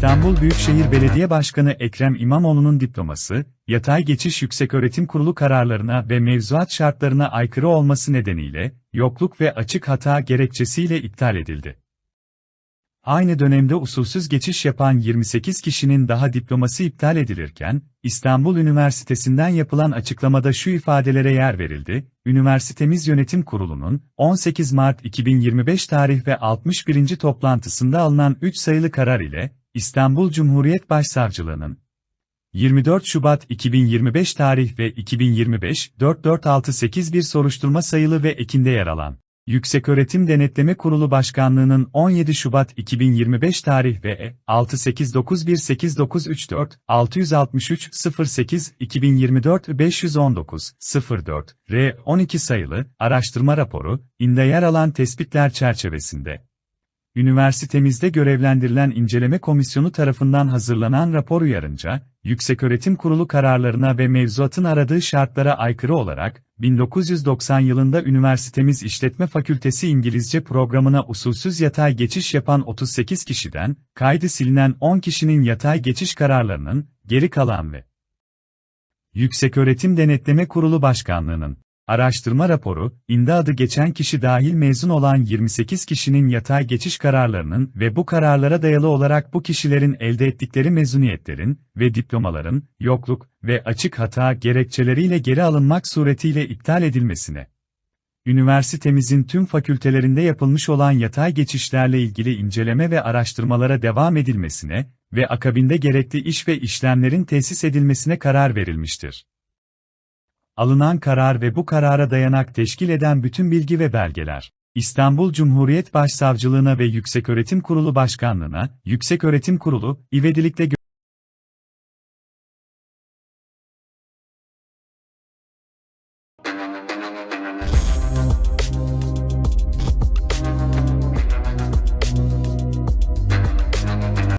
İstanbul Büyükşehir Belediye Başkanı Ekrem İmamoğlu'nun diploması, yatay geçiş yükseköğretim kurulu kararlarına ve mevzuat şartlarına aykırı olması nedeniyle, yokluk ve açık hata gerekçesiyle iptal edildi. Aynı dönemde usulsüz geçiş yapan 28 kişinin daha diploması iptal edilirken, İstanbul Üniversitesi'nden yapılan açıklamada şu ifadelere yer verildi, Üniversitemiz Yönetim Kurulu'nun, 18 Mart 2025 tarih ve 61. toplantısında alınan 3 sayılı karar ile, İstanbul Cumhuriyet Başsavcılığı'nın, 24 Şubat 2025 tarih ve 2025 4468 soruşturma sayılı ve ekinde yer alan Yükseköğretim Denetleme Kurulu Başkanlığı'nın 17 Şubat 2025 tarih ve E 68918934 663 08 2024 519 04 R 12 sayılı araştırma raporu inde yer alan tespitler çerçevesinde Üniversitemizde görevlendirilen inceleme komisyonu tarafından hazırlanan rapor uyarınca, Yükseköğretim Kurulu kararlarına ve mevzuatın aradığı şartlara aykırı olarak, 1990 yılında üniversitemiz İşletme Fakültesi İngilizce programına usulsüz yatay geçiş yapan 38 kişiden, kaydı silinen 10 kişinin yatay geçiş kararlarının, geri kalan ve Yükseköğretim Denetleme Kurulu Başkanlığı'nın Araştırma raporu, inde adı geçen kişi dahil mezun olan 28 kişinin yatay geçiş kararlarının ve bu kararlara dayalı olarak bu kişilerin elde ettikleri mezuniyetlerin ve diplomaların, yokluk ve açık hata gerekçeleriyle geri alınmak suretiyle iptal edilmesine. Üniversitemizin tüm fakültelerinde yapılmış olan yatay geçişlerle ilgili inceleme ve araştırmalara devam edilmesine ve akabinde gerekli iş ve işlemlerin tesis edilmesine karar verilmiştir alınan karar ve bu karara dayanak teşkil eden bütün bilgi ve belgeler, İstanbul Cumhuriyet Başsavcılığına ve Yükseköğretim Kurulu Başkanlığına, Yükseköğretim Kurulu, ivedilikle gö-